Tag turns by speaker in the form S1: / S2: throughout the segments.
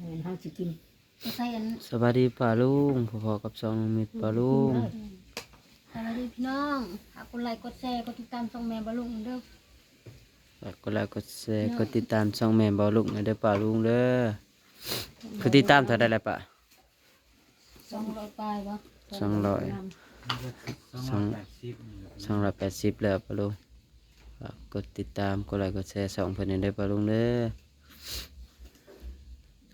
S1: เงินเฮาสิกิน
S2: ก็ใส่อัน
S3: สวัสดีป้าลุงพอๆกับสองมิตรป้าลุง
S2: สวัสดีพี่น้องฝากกดไลค์กดแชร์กดติดตามช่องแม่บะลุงเด้อ
S3: ฝากกดไลค์กดแชร์กดติดตามช่องแม่ป้าลุงหน่อยเด้อป้าลุงเด้อคือติดตามเท่าได้แหละป้า
S2: สองร้อยปลายบ่
S3: สองร้อยสองสองร้อยแปดสิบแล้วป้าลุงฝากกดติดตามกดไลค์กดแชร์สองเพื่อนหน่อยเด้อป้าลุงเด้อ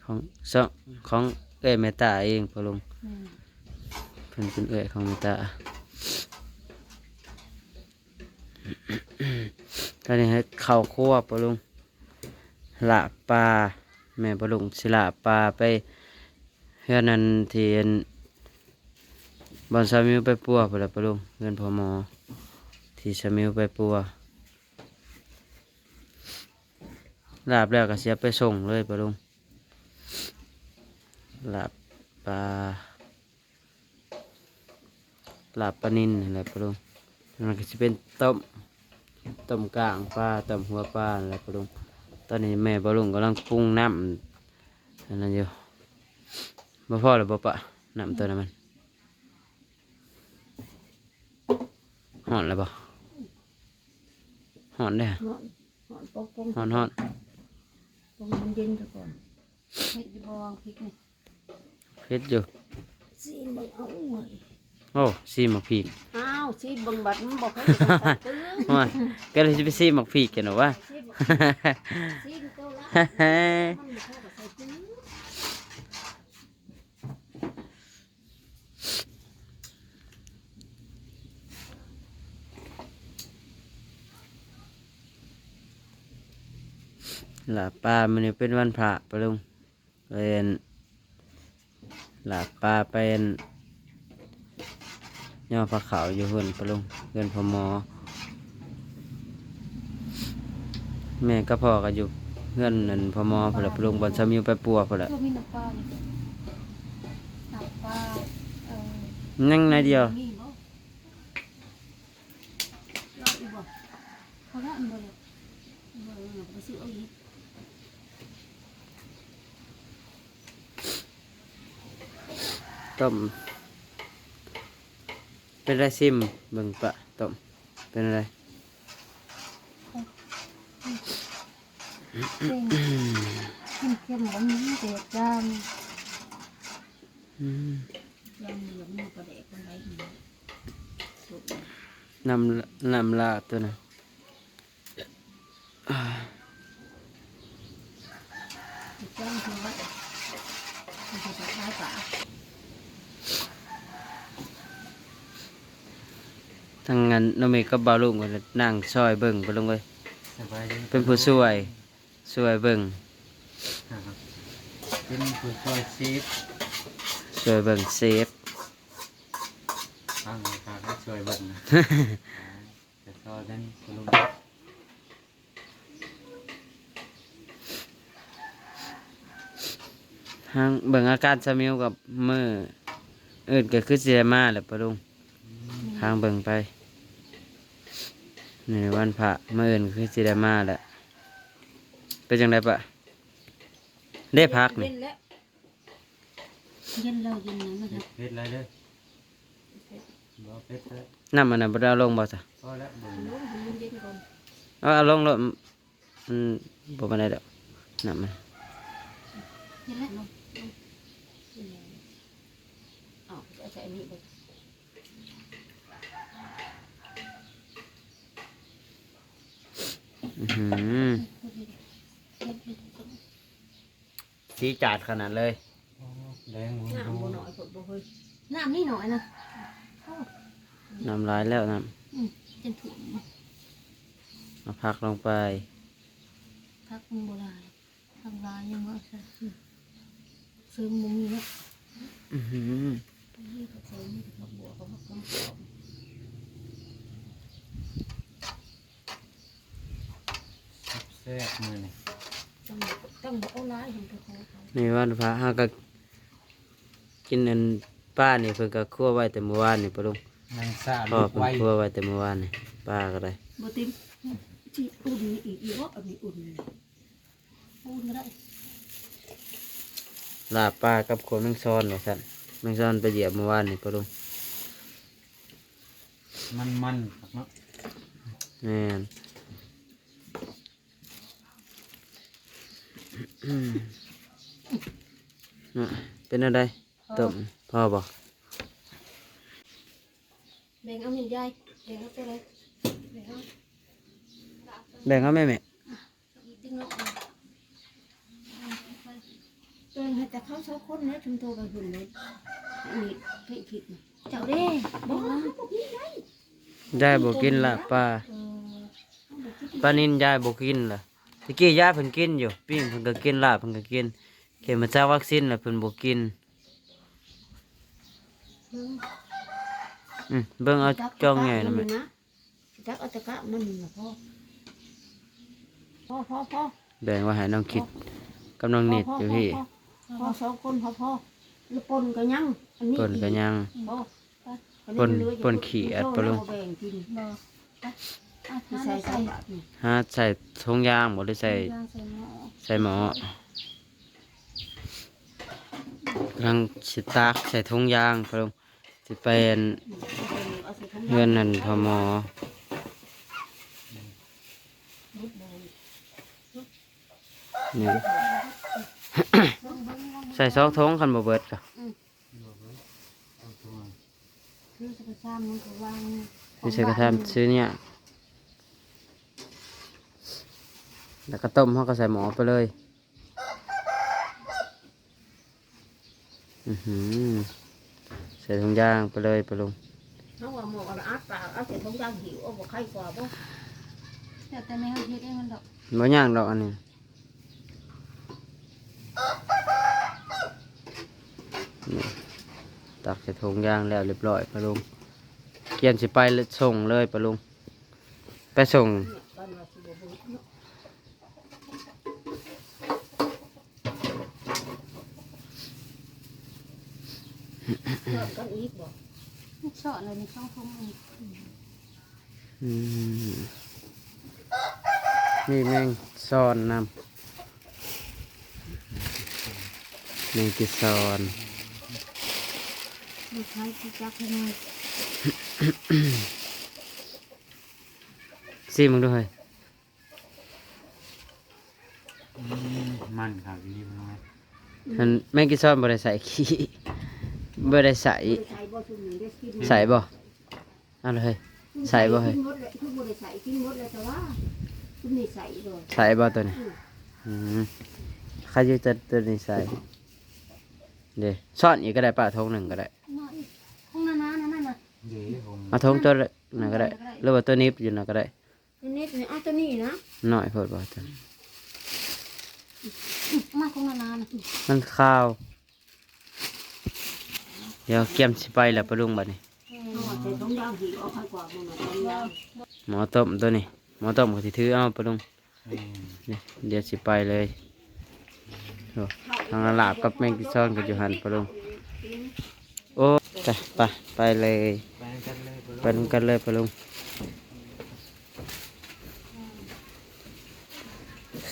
S3: ของสองของเอ้ยแม่ตาเองป้าลุง
S2: อืม
S3: เพิ่นเป็นเอ้ยของแม่ตาตอนนี้ให้เข้าวคั่วป้าลุงละปลาแม่ป้าลุงสิละปลาไปเฮือนนั้นที่อันบอนสามิวไปปัวไปละป้าลุงเงินพอหมอที่สามิวไปปัวลาบแล้วก็เสียไปส่งเลยป้าลุง ลาบปลาลาบปลานินอะไรป้าลุงมันก็จะเป็นต้มต้มกลางปลาต้มหัวปลาอะไรป้าลุงตอนนี้แม่ป้าลุงกำลังปรุงน้ำอันนั้นอยู่บ่พอหรือบ่ปะน้ำตัวนั้นมันหอนแล้วบ่หอนเด้อ
S1: หอนหอนปกปง
S3: หอนหอน
S1: ปงมันเย็นซะก่อน
S2: เฮ็ดอยู่บ่วางพริกนี่
S3: เผ็ดอยู่
S1: สิเบิ่งเอาเว้ย
S3: โอ้ซีหมักผีก
S1: อ้าวสิเบิ่งบัดมันบ่เคยได้ตื้อ
S3: ว่าก็เลยจะไปซีหมักผีกกันหรอวะ
S1: สิบ่สิเจ้าละมันบ่เข้ากับใส่ตื้อ
S3: หลาบปลามันนี่เป็นวันพระปะลุงเป็น หลาบปลาเป็นย่อพระขาวอยู่หุ่นปะลุงเงินพอหมอ แม่ก็พ่อก็อยู่เพื่อนนั่นพอหมอพอละปะลุงบอลสามิวไปปัวพอละ
S2: ก็มีน้ำปลานี่น้ำปลาเออ
S3: นั่งในอยเดียว
S2: มีบ่รออีกบ่เขาละอันบ่เลยบ่เลยบ่ซื้อเอาอีก
S3: ต้มเป็นไรซิมเบิ่งปะต้มเป็นอะไร
S2: เส้นเข้มๆบ่มีแต่จาน
S3: อืม
S1: ยังเหลืองมันก็แดกคนใดอีกสุด
S3: น้ำน้ำลาดตัวน่ะ
S1: สิจ้างคือว่ามันจะคล้ายป่า
S3: ทางงา นน้องเมย์กับบาวลุงก็นั่งซอยเบิ่งไปลงเลย
S4: สบายดี
S3: เป็นผู้ช่วยช่วยเบิ่ง
S4: ครับเป็นผู้ช่วยชีฟ
S3: ช่วยเบิ่งเซฟ
S4: ฟังเลยครับให้ช่วยเบิ่งนะจะซอยนั้นคุณลุง
S3: ทางเบิ่งอาการสมิวกับมืออื่นก็คือสิได้มาแหละปะลุงทางเบิ่งไป นี่วันพระมืออื่นคือสิได้มาแหละเป็นจังไดปะได้พักนี่
S1: เย็นแล้ว
S2: เย็นแล้วเย็นแล้วนะค
S4: เผ็
S2: รับ
S4: ดอะไรเด้อบ่เผ็ดเลย
S3: น้ำมันน่ะบ่ได้เอาลงบ่ซะ
S4: พอแล้วเบิ่ง
S1: ลุงให้มันเย็นก่อน
S3: เอาเอาลงแล้วมันบ่ปานใดดอกน้ำมัน
S2: เย็นแล้วเนาะ
S1: อ้าวเอาใส่อันนี้ไป
S3: อื้อหือ สีจัดขนาดเลย
S4: แดงหมู
S1: น้ำบ่หน่อยกดบ่เฮ้ย
S2: น้ำนี่หน่อยนะ
S3: น้ำลายแล้วน้
S2: อืมจนถุงำ
S3: มาพักลงไป
S2: พักมันโบราณทางลายยังว่าซะซื้อมุมนี้เนาะ
S3: อื้อหือ
S2: นี่ก็ซื้อนี่ก็บัวเขาก็ต้องสอบ
S4: แซ่บมือนี่
S1: ต้องต้องบ่เอาหลายเห็นเขาเขา
S3: นี่วันพระเฮาก็กินอันป้านี่เพิ่นก็คั่วไว้แต่เมื่อวานนี่ปะลุง
S4: นางซา
S3: พ่อ
S4: ลูก
S3: เพิ่น
S4: ไว้
S3: คั่วไว้แต่เมื่อวานนี่ป้าก็ได้
S1: บ่ติมที่อุ่นอีกอีกว่าอันนี้อุ่น
S2: พูดไม่ได้
S3: ลาบปลากับขวแมงซอนว่าซั่นแมงซอนไปเหยียบเมื่อวานนี่ปะลุง
S4: มันมันครับเนาะ
S3: แม่นอืมน่ะ เป็นอะไรต้มพ่อบอก
S2: แบ่งเอาเงินยายแบ่งเอาไปเลยแบ่งเอา
S3: แบ่งเอาแม่แม่
S2: อีกติ๊กเนาะ
S1: เออให้แต่เขาสองคนนะชุมโตไปหุ่นเลยนี่เพ่ผิดนะ
S2: เจ้าเด้แบ่งเอา
S3: ยายบอกกินละปลา
S2: เออ
S3: ปลานินยายบอกกินล่ะ ตะกี้ยายเพิ่นกินอยู่ปิ้งเพิ่นก็กินลาบเพิ่นก็กินเข็มมาจากวัคซีนแล้วเพิ่นบ่กินอืมเบิ่งเอาจ้องใหญ่นะแม่
S1: นะจักเอาตะกะมันนี่นะพ่อพ่อพ่อพ่อ
S3: แบ่งไว่าให้น้องคิดกับน้องนิดอยู่พี่
S1: พ่อสองคนพ่อพ่อแล้วปนก็ยังอันนี้
S3: เพิ่นก็ยัง
S1: พ่อ
S3: ปนปนขี้อัดปะลุง
S1: แบ่งกิน
S2: บ่ไปอะ
S1: ที่
S2: ทาน
S1: ใส่
S2: ใส่
S1: ใส่
S2: ใส่
S1: บาตรนี่
S3: หาใส่ถุงยางบ่ได้ใส่
S2: ย่างใส่หม้อ
S3: ใส่หมอกำลังสิตากใส่ถุงยางพะลงสิเป็น
S1: เอาใส่ถุง
S3: เงินนั่นพอหมอนี่ ใส่ซอกทงคันบ่เบิดก็
S4: เอาตัว
S1: คือจะไปซ้ำมันก็วาง
S3: นี่ใส่กระทำซื้อเนี่ย แล้วก็ต้มเฮาก็ใส่หมอไปเลยอือหือใส่ถุงยางไปเลยไปลง
S1: เขาว่าหมอกเอาอัดปากเอาใส่ถุงยางหิวเอาบ่ไข่กว่าบ่
S2: เดี๋ยวแต่แม่เฮ็ดเองมันดอก
S3: บ่ย่างดอกอันนี้นี่ตักใส่ถุงยางแล้วเรียบร้อยปะลุงเกียนสิไปเลยส่งเลยปะลุงไปส่ง
S1: เนี่ยบ้านว่าสิบ่เบิดเนาะเลิกกันอีกบ่
S2: ชอเลยในช่องทุ่งนี่
S3: อืมนี่แมงซอนนำแมงกิซอน
S1: ลูกชายสิจักให้หน่อย
S3: ซีมึงด้วย
S4: อืมมันครับนี่มันว่า
S3: มันแมงกิซอนบ่ได้ใส่ขี้ บ่ได้ใส่
S1: บ่ได้ใส่บ่ซุมนี้ได้กิน
S3: ใส่บ่เอาเลยใส่บ่เฮ้ย
S1: กินหมดเลยทุกบ่ได้ใส่กินหมดเลยแต่ว่าซุมนี้ใส่เลย
S3: ใส่บ่ตัวนี้อืมใครจะตัวนี้ใส่เดี๋ยวซ่อนอีกก็ได้ป่ะทงหนึ่งก็ได้
S2: น้อยห้องนานานั่นน่ะ
S4: เดี๋ยวผม
S3: เอาทงตัวนั้นก็ได้หรือว่าตัวนี้อยู่นั่นก็ได้
S1: อันนี้นี่เอาตัวนี้นะ
S3: น้อยโพดบ่ตัวนี้
S2: มาห้องนานาน่ะ
S3: มันข้าว เดี๋ยวเกี่ยมสิไปแล้วปะลุงบัดนี้
S1: เอาใส่ถุงยางหิวเอาไข่กว่าบ่น่ะถุงยาง
S3: หมอต้มตัวนี้หมอต้มก็สิถือเอาปะลุง
S4: แม่น
S3: นี่เดี๋ยวสิไปเลยโอ้ทางลาบกับแมงกิซอนก็อยู่หันปะลุงโอ้ไปไปไปเลย
S4: ไปกันเลยบ่
S3: ไปนำกันเลยปะลุง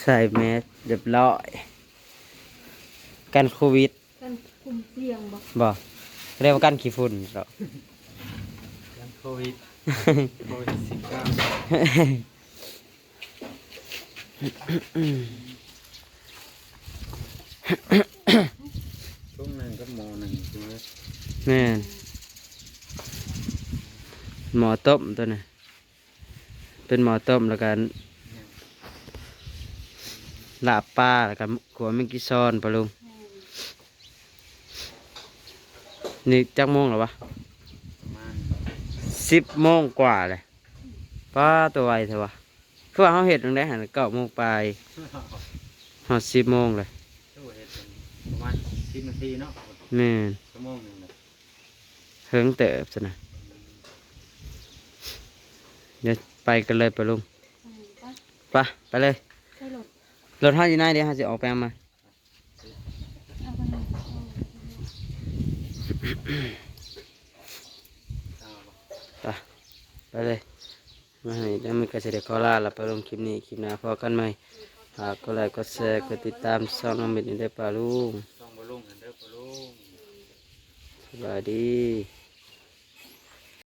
S3: ใส่แมสเรียบร้อยกันโควิด
S1: กันคุมเสี่ยงบ่
S3: บ่ เรียกว่ากันขี้ฝุ่นหรอก
S4: กันโควิดโควิดสิบเก้าช่วงหนึ่งก็หมอหนึ่งใช่ไหม
S3: แม่นหมอต้มตัวนี้เป็นหมอต้มแล้วกันลาบปลาแล้วกันขัวแมงกิซอนปะลุง นี่จักโมงแล้ววะ
S4: ประมาณ
S3: สิบโมงกว่าเลยป้าตัวไวเถอะวะคือว่าเขาเห็ดตรงได้หันเก้าโมงไปหอดสิบโมงเลย
S4: ตู้เฮ็ดเป็นประมาณสิบนาทีเนาะ
S3: แม่น
S4: ชั่วโมงหนึ่งเลย
S3: เฮิงเติบซะนะเดี๋ยวไปกันเลยปะลุง
S2: ไป
S3: ไปไปเลย
S2: ใส่รถ
S3: รถห้าอยู่ไหนเดี๋ยวห้าจะออกไปเอามา
S2: เอาไปเลย
S4: เอาบ่
S3: ไปเลยมาให้แล้วมันก็จะได้ขอลาแล้วไปลงคลิปนี้คลิปหน้าพอกันไหมหากก็ไลค์ก็แชร์ก็ติดตามช่องอมิตนี้ได้ป่าลุง
S4: ต้องบ่ลงนะลุง
S3: สบายดี